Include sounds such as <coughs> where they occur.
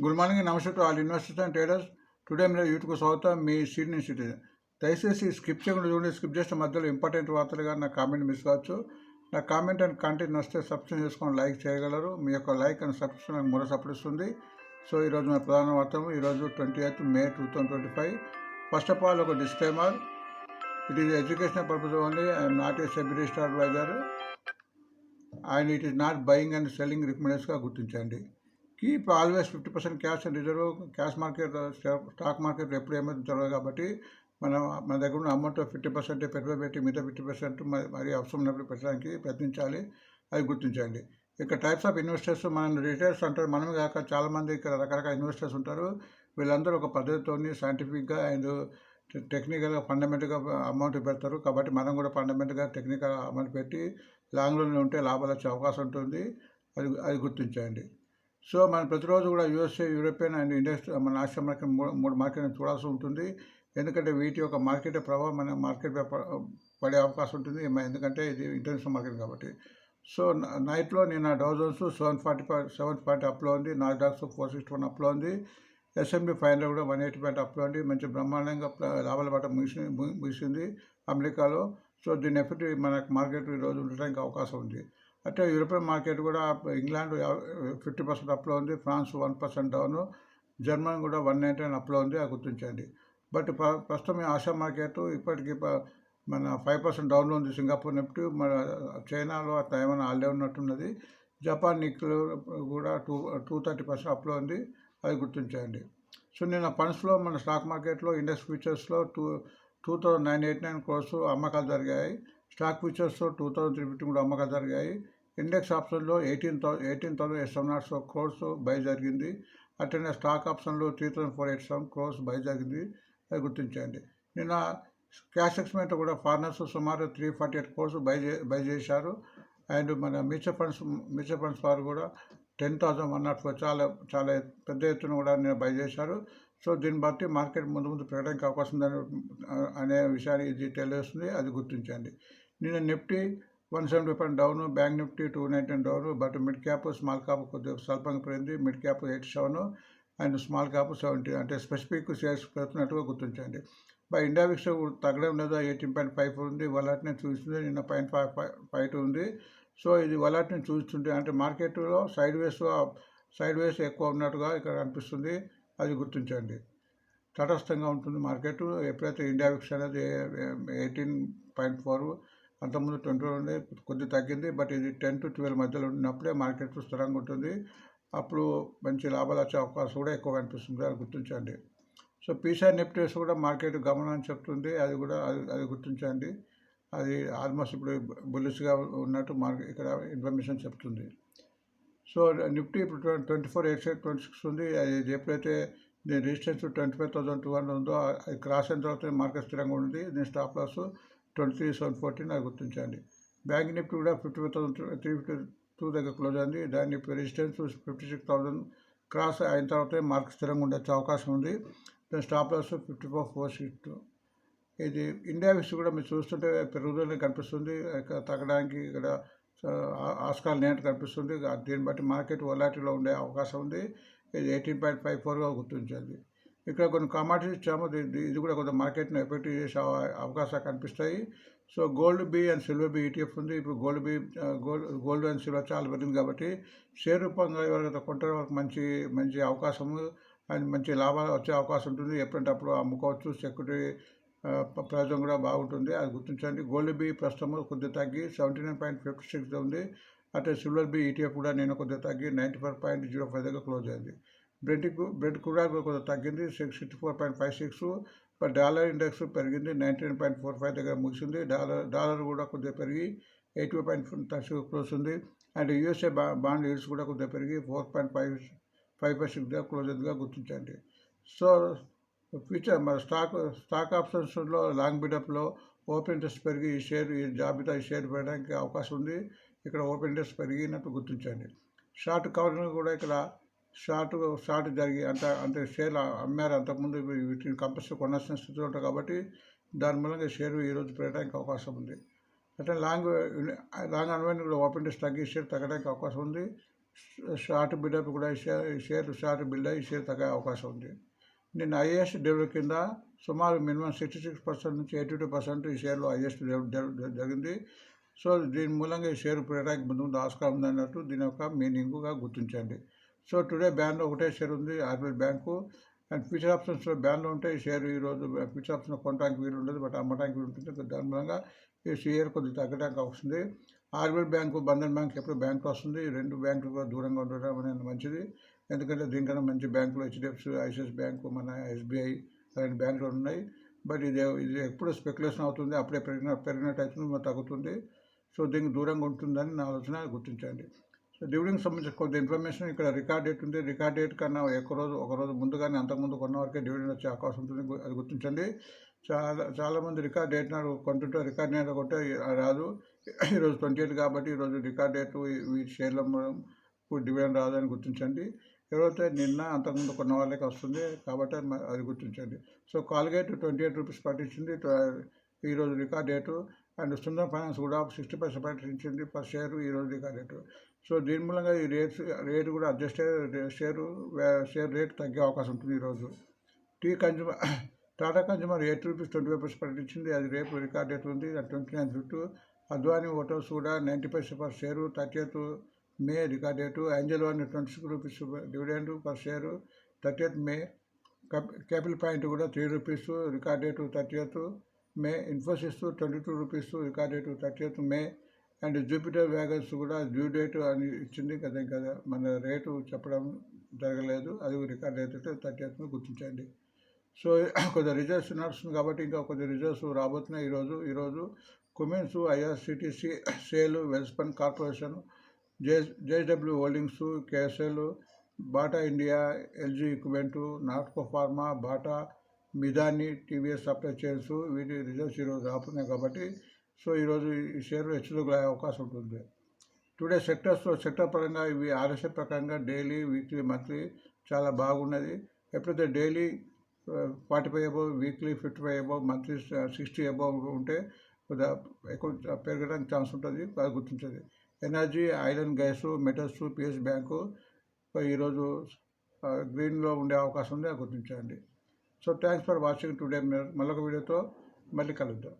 Good morning నమస్తే to all investors and traders. Today మీరు యూట్యూబ్కు స్వాగతం. మీ సీనియర్ సిటిజన్. దయచేసి స్కిప్ చేయకుండా చూడండి. స్కిప్ చేసిన మధ్యలో ఇంపార్టెంట్ వార్తలుగా నా కామెంట్ మిస్ కావచ్చు. నా కామెంట్ అండ్ కంటెంట్ వస్తే సబ్స్క్రైబ్ చేసుకొని లైక్ చేయగలరు. మీ యొక్క లైక్ అండ్ సబ్స్క్రిప్షన్ నాకు మూడో సపోర్ట్ ఇస్తుంది సో ఈరోజు నా ప్రధాన వార్తలు. ఈరోజు twenty eighth May two thousand twenty five. First of all ఒక disclaimer it is educational purpose only I'm not a SEBI register advisor and it is not buying and selling రికమెండేషన్గా గుర్తించండి. Keep always fifty percent cash and reserve cash market stock market ఎప్పుడు ఏమైతే జరగదు కాబట్టి మన మన దగ్గర ఉన్న అమౌంట్ ఫిఫ్టీ పర్సెంట్ పెట్టుబడి పెట్టి మిగతా ఫిఫ్టీ పర్సెంట్ మరి అవసరం ఉన్నప్పుడు పెట్టడానికి ప్రయత్నించాలి అది గుర్తించండి. ఇక్కడ టైప్స్ ఆఫ్ ఇన్వెస్టర్స్ మనం రిటైల్స్ అంటారు మనమే కాక చాలామంది ఇక్కడ రకరకాల ఇన్వెస్టర్స్ ఉంటారు. వీళ్ళందరూ ఒక పద్ధతితోని సైంటిఫిక్గా అండ్ టెక్నికల్గా ఫండమెంటల్గా అమౌంట్ పెడతారు. కాబట్టి మనం కూడా ఫండమెంటల్గా టెక్నికల్ అమౌంట్ పెట్టి లాంగ్లో ఉంటే లాభాలు వచ్చే అవకాశం ఉంటుంది. అది అది గుర్తించండి. సో మనం ప్రతిరోజు కూడా యూఎస్ఏ యూరోపియన్ అండ్ ఇండస్ట్రీ మన ఆసియా మార్కెట్ మూడు మూడు మార్కెట్ చూడాల్సి ఉంటుంది. ఎందుకంటే వీటి యొక్క మార్కెట్ ప్రభావం మన మార్కెట్ పడే అవకాశం ఉంటుంది. ఎందుకంటే ఇది ఇంటర్నేషనల్ మార్కెట్ కాబట్టి. సో నైట్లో నైట్లో నిన్న Dow Jones seven forty five seven forty అప్లో ఉంది. నాస్డాక్స్ ఫోర్ సిక్స్టీ వన్ అప్లో ఉంది. ఎస్ఎంబి ఫైవ్ హండ్రెడ్ కూడా వన్ ఎయిటీ పాయింట్ అప్లో ఉంది. మంచి బ్రహ్మాండంగా లాభాల పాట ముగిసి ముగిసింది అమెరికాలో. సో దీని ఎఫెక్ట్ మనకు మార్కెట్ ఈరోజు ఉండడానికి అవకాశం ఉంది. అంటే యూరోపియన్ మార్కెట్ కూడా ఇంగ్లాండ్ ఫిఫ్టీ పర్సెంట్ అప్లో ఉంది France one percent down Germany కూడా వన్ నైంటీ నైన్ అప్లో ఉంది అది గుర్తించండి. బట్ ప్రస్తుతం ఈ ఆసియా మార్కెట్ ఇప్పటికీ ప- మన ఫైవ్ పర్సెంట్ డౌన్లో ఉంది సింగపూర్ నిఫ్టీ మన చైనాలో అట్లా ఏమైనా ఆల్డే ఉన్నట్టున్నది జపాన్ నిక్కులు కూడా టూ టూ థర్టీ పర్సెంట్ అప్లో ఉంది అది గుర్తించండి. సో నిన్న ఫండ్స్లో మన స్టాక్ మార్కెట్లో index ఫ్యూచర్స్లో two two thousand nine eight nine crores అమ్మకాలు జరిగాయి స్టాక్ ఫ్యూచర్స్లో టూ థౌసండ్ త్రీ ఫిఫ్టీ కూడా అమ్మకాలు జరిగాయి. ఇండెక్స్ ఆప్షన్లో eighteen thou eighteen thousand eight seven nought four crores buy జరిగింది. అట్లనే స్టాక్ ఆప్షన్లో three thousand four eight seven crores buy జరిగింది. అది గుర్తించండి నిన్న క్యాష్ ఎక్స్మెంట్ కూడా ఫారినర్స్ సుమారు three forty eight crores buy buy చేశారు. అండ్ మన మ్యూచువల్ ఫండ్స్ మ్యూచువల్ ఫండ్స్ వారు కూడా ten thousand one nought four చాలా చాలా పెద్ద ఎత్తున కూడా నేను బై చేశారు. సో దీన్ని బట్టి మార్కెట్ ముందు ముందు పెరగడానికి అవకాశం ఉందని అనే విషయాన్ని ఇది తెలియస్తుంది అది గుర్తించండి. నిన్న Nifty one seventy point down bank Nifty two nineteen down but mid cap small cap కొద్దిగా స్వల్పంగా పెరిగింది. Mid cap eight seven and small cap seventy అంటే స్పెసిఫిక్ షేర్స్ పెడుతున్నట్టుగా గుర్తించండి. బై ఇండియా విక్స్ తగ్గడం లేదా ఎయిటీన్ పాయింట్ ఫైవ్ ఫోర్ ఉంది వలాట్ని చూస్తుంది నిన్న point five five five two ఉంది. సో ఇది వలాట్ని చూస్తుంటే అంటే మార్కెట్లో సైడ్ వేస్ సైడ్ వేస్ ఎక్కువ ఉన్నట్టుగా ఇక్కడ అనిపిస్తుంది. అది గుర్తించండి. తటస్థంగా ఉంటుంది మార్కెట్. ఎప్పుడైతే ఇండియా విక్స్ అనేది ఎయిటీన్ పాయింట్ ఫోర్ అంతకుముందు ట్వంటీ ఉండే కొద్ది తగ్గింది బట్ ఇది టెన్ టు ట్వెల్వ్ మధ్యలో ఉన్నప్పుడే మార్కెట్ స్థిరంగా ఉంటుంది. అప్పుడు మంచి లాభాలు వచ్చే అవకాశం కూడా ఎక్కువ కనిపిస్తుంది అది గుర్తించండి. సో పీసీ నిఫ్టీస్ కూడా మార్కెట్ గమనం చెప్తుంది. అది కూడా అది అది గుర్తించండి. అది ఆల్మోస్ట్ ఇప్పుడు బుల్లిష్గా ఉన్నట్టు మార్కెట్ ఇక్కడ ఇన్ఫర్మేషన్ చెప్తుంది. సో నిఫ్టీ ఇప్పుడు twenty four eight six twenty six ఉంది. అది ఎప్పుడైతే దీని resistance twenty five thousand two hundred ఉందో అది క్రాస్ అయిన తర్వాత మార్కెట్ స్థిరంగా ఉంది. దీని stop loss twenty three seven fourteen అది గుర్తించండి. బ్యాంక్ నిఫ్టీ కూడా fifty five thousand three fifty two దగ్గర క్లోజ్ అయింది. దాని resistance fifty six thousand cross అయిన తర్వాత మార్కెట్ స్థిరంగా ఉండొచ్చే అవకాశం ఉంది. దాని stop loss fifty four four six two ఇది ఇండియా విషయం కూడా మీరు చూస్తుంటే పెరుగుదల కనిపిస్తుంది. తగ్గడానికి ఇక్కడ ఆస్కాల్ నేట్ కనిపిస్తుంది. దీన్ని బట్టి మార్కెట్ వొలాటిలో ఉండే అవకాశం ఉంది. ఇది ఎయిటీన్ పాయింట్ ఫైవ్ ఫోర్గా గుర్తించింది ఇక్కడ కొన్ని కమాడిటీస్ ఇచ్చాము. ఇది కూడా కొంత మార్కెట్ని ఎఫెక్ట్ చేసే అవకాశాలు కనిపిస్తాయి. So gold B and silver B ETF ఉంది. ఇప్పుడు gold B gold gold and silver చాలా పెరిగింది కాబట్టి షేర్ రూపంగా ఎవరైతే కొంటారో వాళ్ళకి మంచి మంచి అవకాశము అండ్ మంచి లాభాలు వచ్చే అవకాశం ఉంటుంది. ఎప్పుడంటే అప్పుడు అమ్ముకోవచ్చు. సెక్యూరిటీ ఆ, ప్రయోజనం కూడా బాగుంటుంది. అది గుర్తించండి గోల్డ్ బి ప్రస్తుతం కొద్దిగా తగ్గి seventy nine point fifty six ఉంది. అటే సిల్వర్ బి ఈటీఎఫ్ కూడా నేను కొద్దిగా తగ్గి ninety four point zero five దగ్గర క్లోజ్ అయింది. బ్రెడ్ బ్రెడ్ కూడా కొద్దిగా తగ్గింది six sixty four point five six. But dollar index పెరిగింది ninety nine point four five దగ్గర ముగిసింది. డాలర్ డాలర్ కూడా కొద్దిగా పెరిగి ఎయిటీ పాయింట్ థర్టీ క్లోజ్ ఉంది. అండ్ యూఎస్ఏ బా బాండ్ yields కూడా కొద్దిగా పెరిగి ఫోర్ పాయింట్ ఫైవ్ ఫైవ్ పర్సెంట్గా దగ్గర క్లోజ్ అయిందిగా గుర్తించండి. సో ఫ్యూచర్ మన స్టాక్ స్టాక్ ఆప్షన్స్లో లాంగ్ బిడప్లో ఓపెన్ ఇంట్రెస్ట్ పెరిగి ఈ షేర్ ఈ జాబితా ఈ షేర్ పెరగడానికి అవకాశం ఉంది. ఇక్కడ ఓపెన్ ఇంట్రెస్ట్ పెరిగినట్టు గుర్తించండి. షార్ట్ కవరింగ్ కూడా ఇక్కడ షార్ట్ షార్ట్ జరిగి అంత అంటే షేర్లు అమ్మారు అంతకుముందు వీటిని కంపల్సరీ కొనాల్సిన స్థితిలో ఉంటాయి కాబట్టి దాని మూలంగా షేర్ ఈరోజు పెరగడానికి అవకాశం ఉంది. అంటే లాంగ్ లాంగ్ అన్వైన్ కూడా ఓపెన్ ఇంట్రెస్ట్ తగ్గి షేర్ తగ్గడానికి అవకాశం ఉంది. షార్ట్ బిల్డప్ కూడా ఈ షేర్ షేర్ షార్ట్ బిల్డ్ అయ్యి షేర్ తగ్గే అవకాశం ఉంది. నిన్న హైయెస్ట్ డెవలప్ కింద సుమారు మినిమం సిక్స్టీ సిక్స్ పర్సెంట్ నుంచి ఎయిటీ టూ పర్సెంట్ ఈ షేర్లో హైయెస్ట్ జరిగింది. సో దీని మూలంగా ఈ షేర్ పెరగడానికి ముందు ముందు ఆస్కారం ఉంది అన్నట్టు దీని యొక్క మీనింగ్గా గుర్తించండి. సో టుడే బ్యాన్లో ఒకటే షేర్ ఉంది RBI bank. And future options బ్యాన్లో ఉంటే ఈ షేర్ ఈరోజు ఫ్యూచర్ ఆప్షన్ కొనడానికి వీలు ఉండదు బట్ అమ్మడానికి వీలు ఉంటుంది. దాని మూలంగా ఈ షేర్ కొద్దిగా తగ్గడానికి వస్తుంది. ఆర్బీఐ బ్యాంకు బంధన్ బ్యాంక్ ఎప్పుడు బ్యాంకు వస్తుంది. రెండు బ్యాంకులు కూడా దూరంగా ఉండడం అనేది మంచిది. ఎందుకంటే దీనికన్నా మంచి బ్యాంకులు హెచ్డిఎఫ్సి ఐసిఎస్ బ్యాంకు మన ఎస్బీఐ అలాంటి బ్యాంకులు ఉన్నాయి. బట్ ఇది ఇది ఎప్పుడు స్పెక్యులేషన్ అవుతుంది అప్పుడే పెరిగిన పెరిగినట్టు అవుతుంది తగ్గుతుంది. సో దీనికి దూరంగా ఉంటుందని నా ఆలోచన గుర్తించండి. సో డివిడెండ్కి సంబంధించిన కొంత ఇన్ఫర్మేషన్ ఇక్కడ రికార్డ్ డేట్ ఉంది. రికార్డ్ డేట్ కన్నా ఒక రోజు ఒక రోజు ముందుగానే అంతకుముందు కొన్న వరకే డివిడెండ్ వచ్చే అవకాశం ఉంటుంది అది గుర్తించండి. చాలా చాలామంది రికార్డ్ డేట్ నాడు కొంటుంటే రికార్డ్ డేట్ కొంటే రాదు. ఈరోజు ట్వంటీ ఎయిట్ కాబట్టి ఈరోజు రికార్డ్ డేట్ ఈ షేర్ల డివిడెండ్ రాదని గుర్తించండి. ఎవరైతే నిన్న అంతకుముందు కొన్న వాళ్ళకి వస్తుంది కాబట్టి అది గుర్తించండి. So Colgate twenty eight rupees పట్టించింది. ఈరోజు record date. And Sundar finance కూడా సిక్స్టీ పర్సెంట్ పట్టించింది పర్ షేరు ఈరోజు రికార్డ్ రేటు సో దీని మూలంగా ఈ రేట్స్ రేటు కూడా అడ్జస్ట్ అయ్యే షేరు షేర్ రేట్ తగ్గే అవకాశం ఉంటుంది ఈరోజు. T consumer <coughs> Tata consumer eight rupees twenty five percent ప్రకటించింది అది రేపు రికార్డ్ డేట్ ఉంది. Twenty nine fifty Advani hotels కూడా ninety percent per share. Thirty eighth May record date angel one twenty six rupees dividend per share thirty eighth May capital point కూడా three rupees record date thirty eighth May. Infosys twenty two rupees record date thirty eighth May. And Jupiter wagons కూడా due date అని ఇచ్చింది. కదా కదా మన rate చెప్పడం జరగలేదు. అది రికార్డ్ అయితే థర్టీ ఎయిత్ గుర్తించండి. సో కొద్దిగా రిజల్ట్స్ నడుస్తుంది కాబట్టి ఇంకా కొద్ది రిజల్ట్స్ రాబోతున్నాయి ఈరోజు. ఈరోజు Cummins IRCTC SAIL Welspun corporation J JW holdings KSL Bata India LG equipment Natco pharma Bata Midhani TVS supply chains వీటి రిజల్ట్స్ ఈరోజు ఆపుతున్నాయి కాబట్టి సో ఈరోజు ఈ షేర్ అయ్యే అవకాశం ఉంటుంది. టుడే సెక్టర్స్లో సెక్టర్ పరంగా ఇవి ఆర్ఎస్ఐ ప్రకారంగా డైలీ వీక్లీ మంత్లీ చాలా బాగున్నది. ఎప్పుడైతే daily forty five above weekly fifty five above monthly sixty above ఉంటే కొద్దిగా ఎక్కువ పెరగడానికి ఛాన్స్ ఉంటుంది అది గుర్తించండి. Energy iron gas metals PS bank ఈరోజు గ్రీన్లో ఉండే అవకాశం ఉంది? అది గుర్తించండి. So thanks for watching today మళ్ళొక వీడియోతో మళ్ళీ కలుద్దాం.